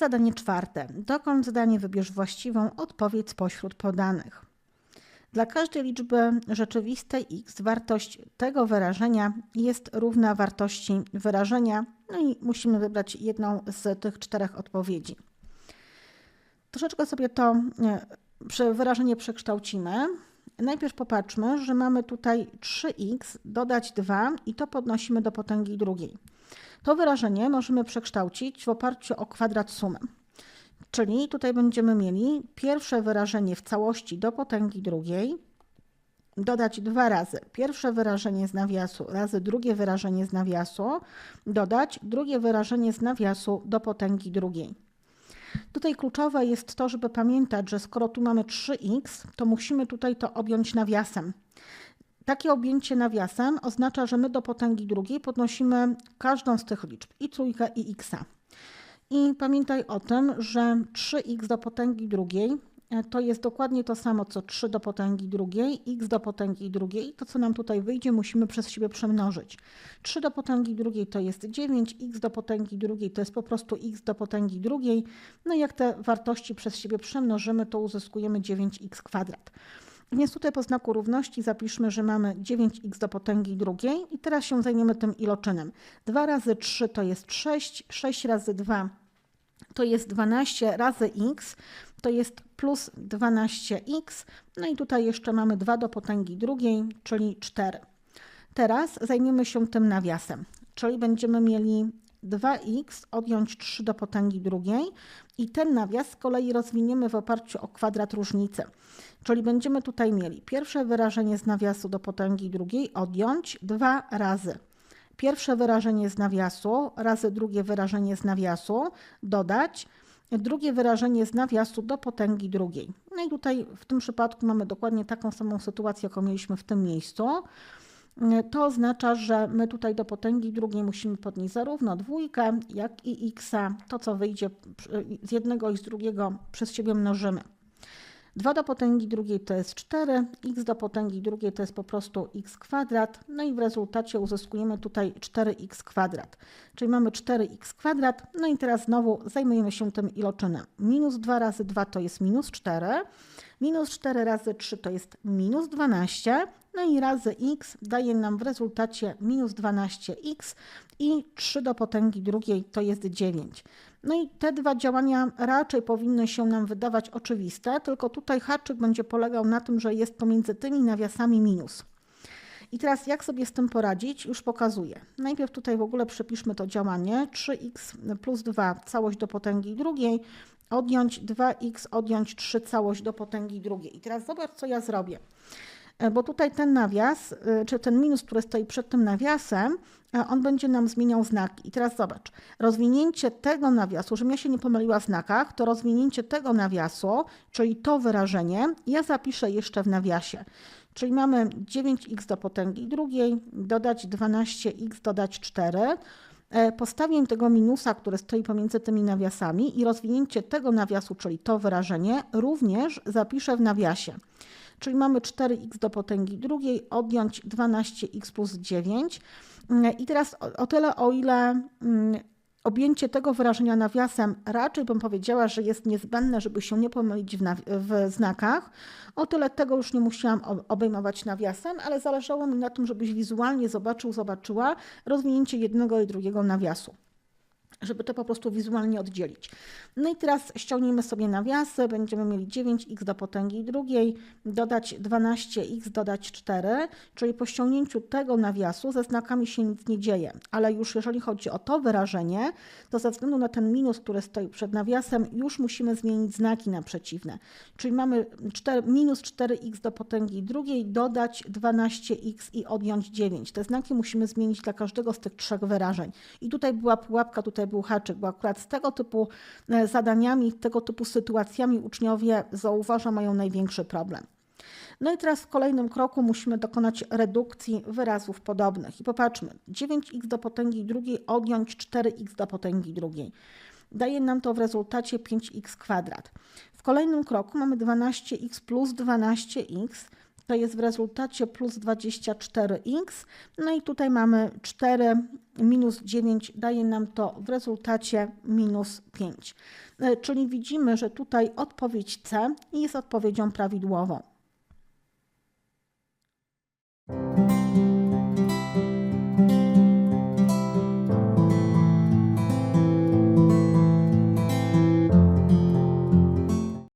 zadanie czwarte. Dokończ zadanie, wybierz właściwą odpowiedź spośród podanych. Dla każdej liczby rzeczywistej x wartość tego wyrażenia jest równa wartości wyrażenia, no i musimy wybrać jedną z tych czterech odpowiedzi. Troszeczkę sobie to e, wyrażenie przekształcimy. Najpierw popatrzmy, że mamy tutaj 3x, dodać 2 i to podnosimy do potęgi drugiej. To wyrażenie możemy przekształcić w oparciu o kwadrat sumy. Czyli tutaj będziemy mieli pierwsze wyrażenie w całości do potęgi drugiej, dodać dwa razy pierwsze wyrażenie z nawiasu razy drugie wyrażenie z nawiasu, dodać drugie wyrażenie z nawiasu do potęgi drugiej. Tutaj kluczowe jest to, żeby pamiętać, że skoro tu mamy 3x, to musimy tutaj to objąć nawiasem. Takie objęcie nawiasem oznacza, że my do potęgi drugiej podnosimy każdą z tych liczb, i trójkę, i x. I pamiętaj o tym, że 3x do potęgi drugiej e, to jest dokładnie to samo, co 3 do potęgi drugiej, x do potęgi drugiej. To, co nam tutaj wyjdzie, musimy przez siebie przemnożyć. 3 do potęgi drugiej to jest 9, x do potęgi drugiej to jest po prostu x do potęgi drugiej. No i jak te wartości przez siebie przemnożymy, to uzyskujemy 9x kwadrat. Więc tutaj po znaku równości zapiszmy, że mamy 9x do potęgi drugiej i teraz się zajmiemy tym iloczynem. 2 razy 3 to jest 6, 6 razy 2 to jest 12 razy x, to jest plus 12x, no i tutaj jeszcze mamy 2 do potęgi drugiej, czyli 4. Teraz zajmiemy się tym nawiasem, czyli będziemy mieli 2x odjąć 3 do potęgi drugiej i ten nawias z kolei rozwiniemy w oparciu o kwadrat różnicy. Czyli będziemy tutaj mieli pierwsze wyrażenie z nawiasu do potęgi drugiej odjąć 2 razy. Pierwsze wyrażenie z nawiasu razy drugie wyrażenie z nawiasu dodać drugie wyrażenie z nawiasu do potęgi drugiej. No i tutaj w tym przypadku mamy dokładnie taką samą sytuację, jaką mieliśmy w tym miejscu. To oznacza, że my tutaj do potęgi drugiej musimy podnieść zarówno dwójkę, jak i x. To, co wyjdzie z jednego i z drugiego, przez siebie mnożymy. 2 do potęgi drugiej to jest 4, x do potęgi drugiej to jest po prostu x kwadrat, no i w rezultacie uzyskujemy tutaj 4x kwadrat. Czyli mamy 4x kwadrat, no i teraz znowu zajmujemy się tym iloczynem. Minus 2 razy 2 to jest minus 4, minus 4 razy 3 to jest minus 12, no i razy x daje nam w rezultacie minus 12x i 3 do potęgi drugiej to jest 9. No i te dwa działania raczej powinny się nam wydawać oczywiste, tylko tutaj haczyk będzie polegał na tym, że jest pomiędzy tymi nawiasami minus. I teraz jak sobie z tym poradzić, już pokazuję. Najpierw tutaj w ogóle przepiszmy to działanie 3x plus 2 całość do potęgi drugiej, odjąć 2x, odjąć 3 całość do potęgi drugiej. I teraz zobacz, co ja zrobię. E, bo tutaj ten nawias, e, czy ten minus, który stoi przed tym nawiasem, e, on będzie nam zmieniał znaki. I teraz zobacz, rozwinięcie tego nawiasu, żebym ja się nie pomyliła w znakach, to rozwinięcie tego nawiasu, czyli to wyrażenie, ja zapiszę jeszcze w nawiasie. Czyli mamy 9x do potęgi drugiej, dodać 12x, dodać 4. Postawię tego minusa, który stoi pomiędzy tymi nawiasami i rozwinięcie tego nawiasu, czyli to wyrażenie, również zapiszę w nawiasie czyli mamy 4x do potęgi drugiej, odjąć 12x plus 9. I teraz o, o tyle, o ile mm, objęcie tego wyrażenia nawiasem raczej bym powiedziała, że jest niezbędne, żeby się nie pomylić w, w, znakach. O tyle tego już nie musiałam obejmować nawiasem, ale zależało mi na tym, żebyś wizualnie zobaczył, zobaczyła rozwinięcie jednego i drugiego nawiasu żeby to po prostu wizualnie oddzielić. No i teraz ściągniemy sobie nawiasy, będziemy mieli 9x do potęgi drugiej, dodać 12x, dodać 4, czyli po ściągnięciu tego nawiasu ze znakami się nic nie dzieje, ale już jeżeli chodzi o to wyrażenie, to ze względu na ten minus, który stoi przed nawiasem, już musimy zmienić znaki na przeciwne. Czyli mamy 4, minus 4x do potęgi drugiej, dodać 12x i odjąć 9. Te znaki musimy zmienić dla każdego z tych trzech wyrażeń. I tutaj była pułapka, tutaj był haczyk, bo akurat z tego typu e, zadaniami, tego typu sytuacjami uczniowie zauważa mają największy problem. No i teraz w kolejnym kroku musimy dokonać redukcji wyrazów podobnych. I popatrzmy, 9x do potęgi drugiej odjąć 4x do potęgi drugiej. Daje nam to w rezultacie 5x kwadrat. W kolejnym kroku mamy 12x plus 12x, to jest w rezultacie plus 24x. No i tutaj mamy 4 minus 9 daje nam to w rezultacie minus 5. E, Czyli widzimy, że tutaj odpowiedź C jest odpowiedzią prawidłową.